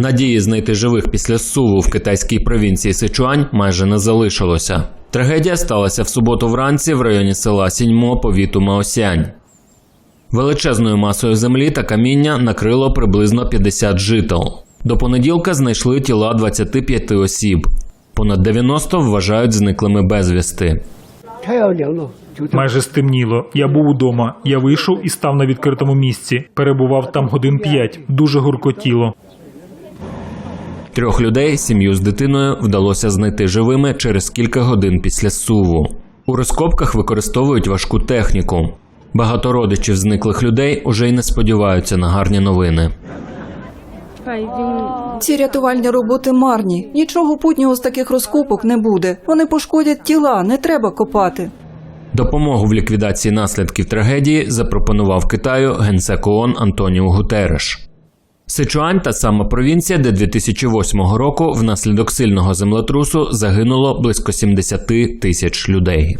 Надії знайти живих після суву в китайській провінції Сичуань майже не залишилося. Трагедія сталася в суботу вранці в районі села Сіньмо, повіту Маосянь. Величезною масою землі та каміння накрило приблизно 50 жител. До понеділка знайшли тіла 25 осіб. Понад 90 вважають зниклими безвісти. Майже стемніло. Я був удома. Я вийшов і став на відкритому місці. Перебував там годин п'ять. Дуже гуркотіло. Трьох людей, сім'ю з дитиною, вдалося знайти живими через кілька годин після суву. У розкопках використовують важку техніку. Багато родичів зниклих людей уже й не сподіваються на гарні новини. Ці рятувальні роботи марні. Нічого путнього з таких розкопок не буде. Вони пошкодять тіла, не треба копати. Допомогу в ліквідації наслідків трагедії запропонував Китаю генсек ООН Антоніо Гутереш. Сичуань та сама провінція, де 2008 року внаслідок сильного землетрусу загинуло близько 70 тисяч людей.